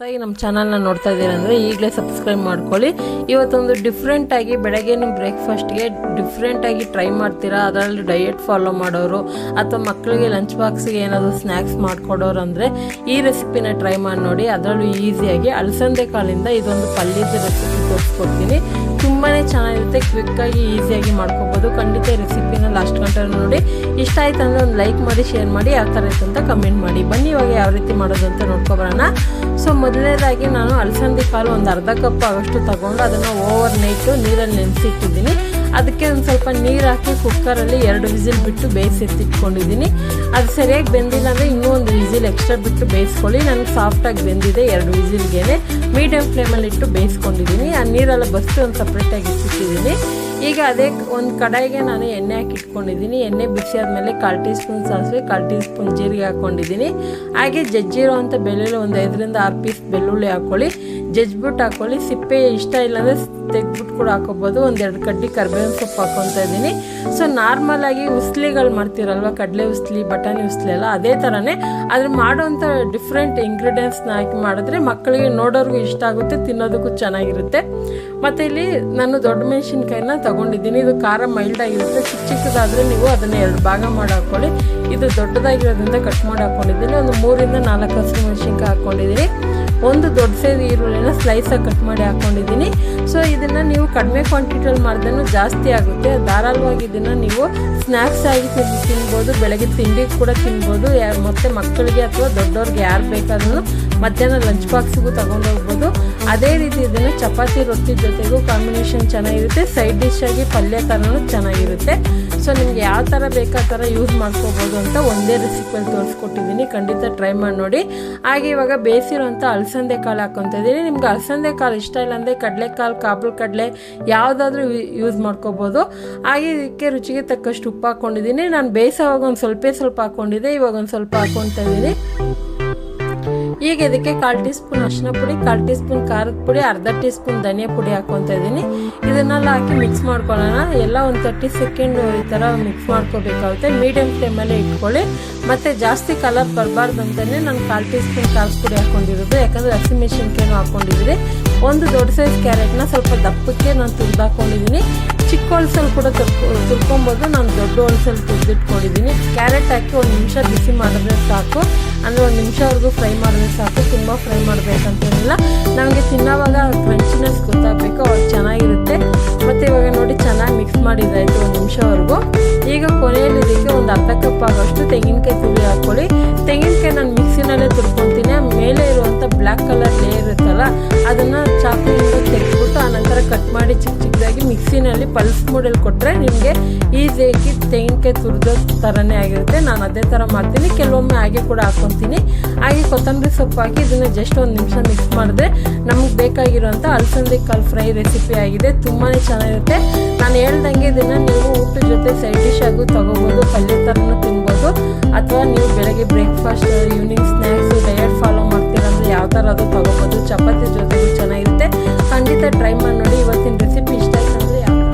ಹೊಸದಾಗಿ ನಮ್ಮ ಚಾನಲ್ನ ನೋಡ್ತಾ ಇದ್ದೀರಾ ಅಂದರೆ ಈಗಲೇ ಸಬ್ಸ್ಕ್ರೈಬ್ ಮಾಡ್ಕೊಳ್ಳಿ. ಇವತ್ತೊಂದು ಡಿಫ್ರೆಂಟಾಗಿ ಬೆಳಗ್ಗೆ ನಿಮ್ಮ ಬ್ರೇಕ್ಫಾಸ್ಟ್ಗೆ ಡಿಫ್ರೆಂಟಾಗಿ ಟ್ರೈ ಮಾಡ್ತೀರಾ? ಅದರಲ್ಲಿ ಡಯೆಟ್ ಫಾಲೋ ಮಾಡೋರು ಅಥವಾ ಮಕ್ಕಳಿಗೆ ಲಂಚ್ ಬಾಕ್ಸ್ಗೆ ಏನಾದರೂ ಸ್ನ್ಯಾಕ್ಸ್ ಮಾಡಿಕೊಡೋರು ಅಂದರೆ ಈ ರೆಸಿಪಿನ ಟ್ರೈ ಮಾಡಿ ನೋಡಿ. ಅದರಲ್ಲೂ ಈಸಿಯಾಗಿ ಅಲಸಂದೆ ಕಾಳಿಂದ ಇದೊಂದು ಪಲ್ಯದ ರೆಸಿಪಿ ತೋರಿಸ್ಕೊಡ್ತೀನಿ. ತುಂಬಾ ಚೆನ್ನಾಗಿರುತ್ತೆ ಕ್ವಿಕ್ಕಾಗಿ ಈಸಿಯಾಗಿ ಮಾಡ್ಕೋಬೋದು. ಖಂಡಿತ ರೆಸಿಪಿನ ಲಾಸ್ಟ್ ಗಂಟೆ ನೋಡಿ. ಇಷ್ಟ ಆಯ್ತು ಅಂದರೆ ಒಂದು ಲೈಕ್ ಮಾಡಿ ಶೇರ್ ಮಾಡಿ, ಯಾವ ಥರ ಇತ್ತು ಅಂತ ಕಮೆಂಟ್ ಮಾಡಿ. ಬನ್ನಿ ಇವಾಗ ಯಾವ ರೀತಿ ಮಾಡೋದು ಅಂತ ನೋಡ್ಕೊಬರೋಣ. ಸೊ ಮೊದಲನೇದಾಗಿ ನಾನು ಅಲಸಂದಿ ಕಾಳು ಒಂದು ಅರ್ಧ ಕಪ್ ಆಗೋಷ್ಟು ತಗೊಂಡು ಅದನ್ನು ಓವರ್ ನೈಟು ನೀರಲ್ಲಿ ನೆನೆಸಿಟ್ಟಿದ್ದೀನಿ. ಅದಕ್ಕೆ ಒಂದು ಸ್ವಲ್ಪ ನೀರು ಹಾಕಿ ಕುಕ್ಕರಲ್ಲಿ ಎರಡು ವಿಸಿಲ್ ಬಿಟ್ಟು ಬೇಯಿಸಿ ಎತ್ತಿಟ್ಕೊಂಡಿದ್ದೀನಿ. ಅದು ಸರಿಯಾಗಿ ಬೆಂದಿಲ್ಲ ಅಂದರೆ ಇನ್ನೂ ಒಂದು ವಿಸಿಲ್ ಎಕ್ಸ್ಟ್ರಾ ಬಿಟ್ಟು ಬೇಯಿಸ್ಕೊಳ್ಳಿ. ನನಗೆ ಸಾಫ್ಟಾಗಿ ಬೆಂದಿದೆ ಎರಡು ವಿಸಿಲ್ಗೆ ಮೀಡಿಯಮ್ ಫ್ಲೇಮಲ್ಲಿ ಇಟ್ಟು ಬೇಯಿಸ್ಕೊಂಡಿದ್ದೀನಿ. ಆ ನೀರೆಲ್ಲ ಬಸ್ತು ಒಂದು ಸಪ್ರೇಟಾಗಿ ಇಟ್ಟಿದ್ದೀನಿ ಈಗ ಅದೇ ಒಂದು ಕಡಾಯಿಗೆ ನಾನು ಎಣ್ಣೆ ಹಾಕಿ ಇಟ್ಕೊಂಡಿದ್ದೀನಿ. ಎಣ್ಣೆ ಬಿಸಿ ಆದಮೇಲೆ ಕಾಲು ಟೀ ಸ್ಪೂನ್ ಸಾಸಿವೆ, ಕಾಲು ಟೀ ಸ್ಪೂನ್ ಜೀರಿಗೆ ಹಾಕ್ಕೊಂಡಿದ್ದೀನಿ ಹಾಗೆ ಜಜ್ಜಿರೋ ಅಂಥ ಬೆಳ್ಳುಳ್ಳಿ ಒಂದು ಐದರಿಂದ ಆರು ಪೀಸ್ ಬೆಳ್ಳುಳ್ಳಿ ಹಾಕ್ಕೊಳ್ಳಿ ಜಜ್ಬಿಟ್ಟು ಹಾಕೊಳ್ಳಿ. ಸಿಪ್ಪೆ ಇಷ್ಟ ಇಲ್ಲಾಂದರೆ ತೆಗ್ದುಬಿಟ್ಟು ಕೂಡ ಹಾಕೋಬೋದು. ಒಂದೆರಡು ಕಡ್ಡಿ ಕರ್ಬೇವಿನ ಸೊಪ್ಪು ಹಾಕ್ಕೊತಾ ಇದ್ದೀನಿ. ಸೊ ನಾರ್ಮಲಾಗಿ ಉಸ್ಲಿಗಳು ಮಾಡ್ತೀರಲ್ವ? ಕಡಲೆ ಉಸ್ಲಿ, ಬಟಾಣಿ ಉಸ್ಲಿ ಎಲ್ಲ ಅದೇ ಥರನೇ. ಆದರೆ ಮಾಡೋವಂಥ ಡಿಫ್ರೆಂಟ್ ಇಂಗ್ರೀಡಿಯೆಂಟ್ಸ್ನ ಹಾಕಿ ಮಾಡಿದ್ರೆ ಮಕ್ಕಳಿಗೆ ನೋಡೋರಿಗೂ ಇಷ್ಟ ಆಗುತ್ತೆ, ತಿನ್ನೋದಕ್ಕೂ ಚೆನ್ನಾಗಿರುತ್ತೆ. ಮತ್ತು ಇಲ್ಲಿ ನಾನು ದೊಡ್ಡ ಮೆಣಸಿನ್ಕಾಯಿನ ತಗೊಂಡಿದ್ದೀನಿ. ಇದು ಖಾರ ಮೈಲ್ಡ್ ಆಗಿರುತ್ತೆ. ಚಿಕ್ಕ ಚಿಕ್ಕದಾದರೆ ನೀವು ಅದನ್ನು ಎರಡು ಭಾಗ ಮಾಡಿ ಹಾಕ್ಕೊಳ್ಳಿ ಇದು ದೊಡ್ಡದಾಗಿರೋದ್ರಿಂದ ಕಟ್ ಮಾಡಿ ಹಾಕ್ಕೊಂಡಿದ್ದೀನಿ ಒಂದು ಮೂರಿಂದ ನಾಲ್ಕು ಹಸಿರು ಮೆಣಸಿನ್ಕಾಯಿ ಹಾಕ್ಕೊಂಡಿದ್ದೀನಿ ಒಂದು ದೊಡ್ಡ ಸೈಜ್ ಈರುಳ್ಳಿನ ಸ್ಲೈಸಾಗಿ ಕಟ್ ಮಾಡಿ ಹಾಕ್ಕೊಂಡಿದ್ದೀನಿ ಸೊ ಇದನ್ನು ನೀವು ಕಡಿಮೆ ಕ್ವಾಂಟಿಟಿಯಲ್ಲಿ ಮಾಡಿದ್ರೂ ಜಾಸ್ತಿ ಆಗುತ್ತೆ. ಧಾರಾಳವಾಗಿ ಇದನ್ನು ನೀವು ಸ್ನ್ಯಾಕ್ಸ್ ಆಗಿ ತಿನ್, ತಿನ್ಬೋದು ಬೆಳಗ್ಗೆ ತಿಂಡಿ ಕೂಡ ತಿನ್ಬೋದು. ಮತ್ತು ಮಕ್ಕಳಿಗೆ ಅಥವಾ ದೊಡ್ಡವ್ರಿಗೆ ಯಾರು ಬೇಕಾದ್ರೂ ಮಧ್ಯಾಹ್ನ ಲಂಚ್ ಬಾಕ್ಸಿಗೂ ತಗೊಂಡೋಗ್ಬೋದು ಅದೇ ರೀತಿ ಇದನ್ನು ಚಪಾತಿ, ರೊಟ್ಟಿ ಜೊತೆಗೂ ಕಾಂಬಿನೇಷನ್ ಚೆನ್ನಾಗಿರುತ್ತೆ. ಸೈಡ್ ಡಿಶ್ ಆಗಿ ಪಲ್ಯ ಥರನೂ ಚೆನ್ನಾಗಿರುತ್ತೆ. ಸೊ ನಿಮಗೆ ಯಾವ ಥರ ಬೇಕಾ ಥರ ಯೂಸ್ ಮಾಡ್ಕೋಬೋದು ಅಂತ ಒಂದೇ ರೆಸಿಪಿಯಲ್ಲಿ ತೋರಿಸ್ಕೊಟ್ಟಿದ್ದೀನಿ. ಖಂಡಿತ ಟ್ರೈ ಮಾಡಿ ನೋಡಿ. ಹಾಗೆ ಇವಾಗ ಬೇಯಿಸಿರೋಂಥ ಅಲಸಂದೆ ಕಾಳು ಹಾಕ್ಕೊತ ಇದ್ದೀನಿ. ನಿಮ್ಗೆ ಅಲಸಂದೆ ಕಾಳು ಇಷ್ಟ ಇಲ್ಲ ಅಂದರೆ ಕಡಲೆಕಾಳು, ಕಾಬೂಲ್ ಕಡಲೆ ಯಾವುದಾದ್ರೂ ಯೂಸ್ ಮಾಡ್ಕೋಬೋದು. ಹಾಗೆ ಇದಕ್ಕೆ ರುಚಿಗೆ ತಕ್ಕಷ್ಟು ಉಪ್ಪು ಹಾಕ್ಕೊಂಡಿದ್ದೀನಿ ನಾನು ಬೇಯಿಸೋವಾಗ ಒಂದು ಸ್ವಲ್ಪ ಸ್ವಲ್ಪ ಹಾಕ್ಕೊಂಡಿದ್ದೆ ಇವಾಗ ಒಂದು ಸ್ವಲ್ಪ ಹಾಕ್ಕೊತಾ ಇದ್ದೀನಿ. ಈಗ ಇದಕ್ಕೆ ಕಾಲು ಟೀ ಸ್ಪೂನ್ ಅರಿಶಿನ ಪುಡಿ, ಕಾಲು ಟೀ ಸ್ಪೂನ್ ಖಾರದ ಪುಡಿ, ಅರ್ಧ ಟೀ ಸ್ಪೂನ್ ಧನಿಯಾ ಪುಡಿ ಹಾಕ್ಕೊತಾ ಇದ್ದೀನಿ. ಇದನ್ನೆಲ್ಲ ಹಾಕಿ ಮಿಕ್ಸ್ ಮಾಡ್ಕೊಳ್ಳೋಣ. ಎಲ್ಲ ಒಂದು ತರ್ಟಿ ಸೆಕೆಂಡ್ ಈ ಥರ ಮಿಕ್ಸ್ ಮಾಡ್ಕೋಬೇಕಾಗುತ್ತೆ. ಮೀಡಿಯಮ್ ಫ್ಲೇಮಲ್ಲೇ ಇಟ್ಕೊಳ್ಳಿ. ಮತ್ತು ಜಾಸ್ತಿ ಕಲರ್ ಬರಬಾರ್ದು ಅಂತಲೇ ನಾನು ಕಾಲು ಟೀ ಸ್ಪೂನ್ ಖಾರದ ಪುಡಿ ಹಾಕ್ಕೊಂಡಿರೋದು ಯಾಕಂದರೆ ಹಸಿಮೆಣಸಿನ್ಕಾಯಿನೂ ಹಾಕ್ಕೊಂಡಿದ್ದೀನಿ ಒಂದು ದೊಡ್ಡ ಸೈಜ್ ಕ್ಯಾರೆಟ್ನ ಸ್ವಲ್ಪ ದಪ್ಪಕ್ಕೆ ನಾನು ತುರಿದು ಹಾಕ್ಕೊಂಡಿದ್ದೀನಿ ಚಿಕ್ಕ ಹೊಲ್ಸಲ್ಲಿ ಕೂಡ ತುರ್ಕೊ, ತುರ್ಕೊಬೋದು. ನಾನು ದೊಡ್ಡ ಹೊಲ್ಸಲ್ಲಿ ತುರ್ದಿಟ್ಕೊಂಡಿದ್ದೀನಿ ಕ್ಯಾರೆಟ್ ಹಾಕಿ ಒಂದು ನಿಮಿಷ ಬಿಸಿ ಮಾಡಿದ್ರೆ ಸಾಕು. ಅಂದರೆ ಒಂದು ನಿಮಿಷವರೆಗೂ ಫ್ರೈ ಮಾಡಿದ್ರೆ ಸಾಕು. ತುಂಬ ಫ್ರೈ ಮಾಡಬೇಕಂತೇನಿಲ್ಲ. ನಮಗೆ ತಿನ್ನೋವಾಗ ಕ್ರಂಚಿನೆಸ್ ಗೊತ್ತಾಗಬೇಕು. ಅವ್ರು ಚೆನ್ನಾಗಿರುತ್ತೆ ಮಾಡಿ ಚಿಕ್ಕ ಚಿಕ್ಕದಾಗಿ ಮಿಕ್ಸಿನಲ್ಲಿ ಪಲ್ಸ್ ಮೂಡಲ್ಲಿ ಕೊಟ್ಟರೆ ನಿಮಗೆ ಈಸಿಯಾಗಿ ತೆಂಗಿನಕಾಯಿ ತುರಿದೋ ಥರನೇ ಆಗಿರುತ್ತೆ. ನಾನು ಅದೇ ಥರ ಮಾಡ್ತೀನಿ. ಕೆಲವೊಮ್ಮೆ ಹಾಗೆ ಕೂಡ ಹಾಕ್ಕೊತೀನಿ ಹಾಗೆ ಕೊತ್ತಂಬರಿ ಸೊಪ್ಪು ಹಾಕಿ ಇದನ್ನು ಜಸ್ಟ್ ಒಂದು ನಿಮಿಷ ಮಿಕ್ಸ್ ಮಾಡಿದ್ರೆ ನಮಗೆ ಬೇಕಾಗಿರುವಂಥ ಅಲಸಂದಿ ಕಾಳು ಫ್ರೈ ರೆಸಿಪಿ ಆಗಿದೆ. ತುಂಬಾ ಚೆನ್ನಾಗಿರುತ್ತೆ. ನಾನು ಹೇಳ್ದಂಗೆ ಇದನ್ನು ನೀವು ಊಟದ ಜೊತೆ ಸೈಡ್ ಡಿಶ್ ಆಗು ತೊಗೋಬೋದು. ಪಲ್ಯ ಥರನೂ ತಿನ್ಬೋದು. ಅಥವಾ ನೀವು ಬೆಳಗ್ಗೆ breakfast evening snacks diet follow ಅಂದರೆ ಯಾವ ಥರ ಅದು ತೊಗೋಬೋದು. ಚಪಾತಿ ಜೊತೆಗೂ ಚೆನ್ನಾಗಿರುತ್ತೆ. ಖಂಡಿತ ಟ್ರೈ ಮಾಡಿ